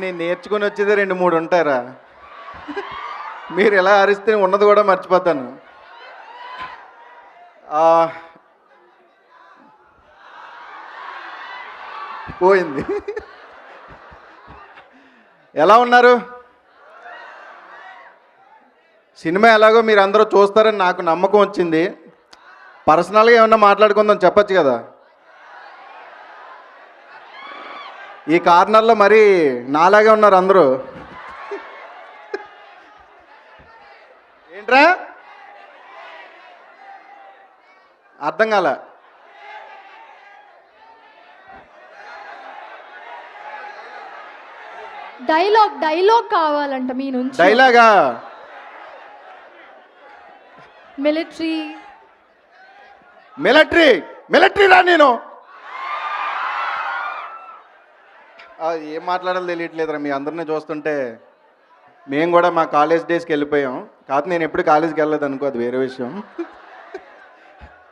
నేను నేర్చుకొని వచ్చేది రెండు మూడు ఉంటారా మీరు ఎలా అరిస్తే ఉన్నది కూడా మర్చిపోతాను. పోయింది. ఎలా ఉన్నారు? సినిమా ఎలాగో మీరు అందరూ చూస్తారని నాకు నమ్మకం వచ్చింది. పర్సనల్గా ఏమన్నా మాట్లాడుకుందాం చెప్పచ్చు కదా. ఈ కార్నర్లో మరి నాలాగే ఉన్నారు అందరూ. ఏంట్రా? అర్థం కాల. డైలాగ్ డైలాగ్ కావాలంట మీ నుంచి. డైలాగా? మిలిటరీ. మిలిటరీ మిలిటరీ రా నేను? ఏం మాట్లాడాలో తెలియట్లేదురా మీ అందరిని చూస్తుంటే. మేము కూడా మా కాలేజ్ డేస్కి వెళ్ళిపోయాం. కాకపోతే నేను ఎప్పుడు కాలేజ్కి వెళ్ళలేదు అనుకో అది వేరే విషయం.